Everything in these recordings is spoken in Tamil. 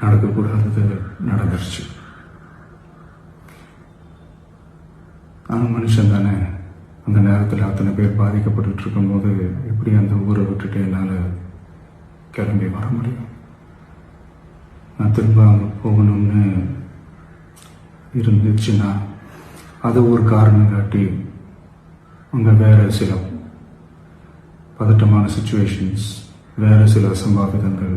நடக்கக்கூடாதது நடந்துருச்சு. நான் மனுஷன் தானே. அந்த நேரத்தில் அத்தனை பேர் பாதிக்கப்பட்டுட்டு இருக்கும்போது எப்படி அந்த ஊரை விட்டுட்டு என்னால் கிளம்பி வர முடியும்? நான் திரும்ப அங்கே போகணும்னு இருந்துச்சுன்னா அது ஒரு காரணம் காட்டி அங்கே வேற சில பதட்டமான சுச்சுவேஷன்ஸ் வேற சில அசம்பாவிதங்கள்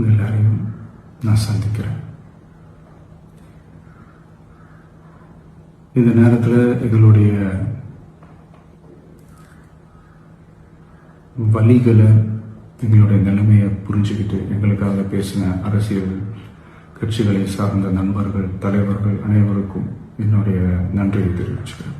உங்கள் எல்லாரையும் நான் சந்திக்கிறேன். இந்த நேரத்தில் எங்களுடைய வழிகளை எங்களுடைய நிலைமையை புரிஞ்சுக்கிட்டு எங்களுக்காக பேசின அரசியல் கட்சிகளை சார்ந்த நண்பர்கள் தலைவர்கள் அனைவருக்கும் என்னுடைய நன்றியை தெரிவிச்சுக்கிறேன்.